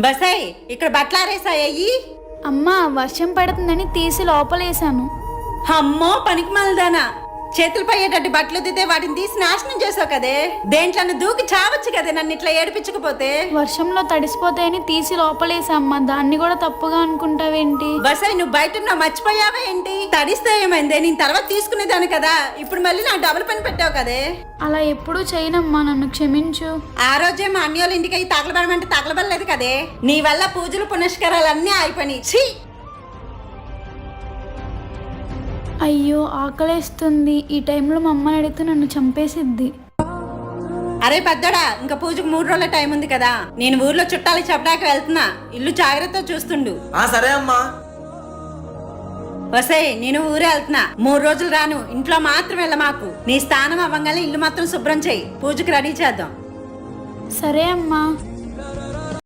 బసై ఇక్కడ బట్టలారేసాయి అమ్మా వర్షం పడుతుందని తీసి లోపలేసాను అమ్మో పనికి మలదానా చేతులు పయ్యేటట్టు బట్టలు దిద్దే వాటిని తీసి నాశనం చేసావు కదే. దేంట్లో దూకి చావచ్చు కదే నన్ను ఇట్లా ఏడిపించకపోతే. వర్షంలో తడిసిపోతాయని తీసి లోపలేసా అమ్మా. దాన్ని కూడా తప్పుగా అనుకుంటావేంటి? బసై నువ్వు బయట ఉన్నావు మర్చిపోయావా ఏంటి? తడిస్తే ఏమైంది? నేను తర్వాత తీసుకునేదాన్ని కదా. ఇప్పుడు మళ్ళీ నాకు డబుల్ పని పెట్టావు కదే. అలా ఎప్పుడూ చేయనమ్మా నన్ను క్షమించు. ఆ రోజే మా అన్యోళ్ళ ఇంటికి అయి తగలబడమంటే తగలబడలేదు కదే. నీ వల్ల పూజలు పునస్కారాలు అన్నీ అయిపోయినాయి ఛీ! అయ్యో ఆకలేస్తుంది. ఈ టైంలో మా అమ్మని అడిగితే నన్ను చంపేసిద్ది. అరే పెద్దడా ఇంకా పూజకు మూడు రోజుల టైం ఉంది కదా. నేను ఊర్లో చుట్టాలకి చెప్పడానికి వెళ్తున్నా. ఇల్లు జాగ్రత్త చూస్తుండు. ఆ సరే అమ్మా. వసే నేను ఊరే వెళ్తున్నా. మూడు రోజులు రాను. ఇంట్లో మాత్రం వెళ్ళ మాకు. నీ స్థానం అవ్వగానే ఇల్లు మాత్రం శుభ్రం చేయి. పూజకి రెడీ చేద్దాం. సరే అమ్మా.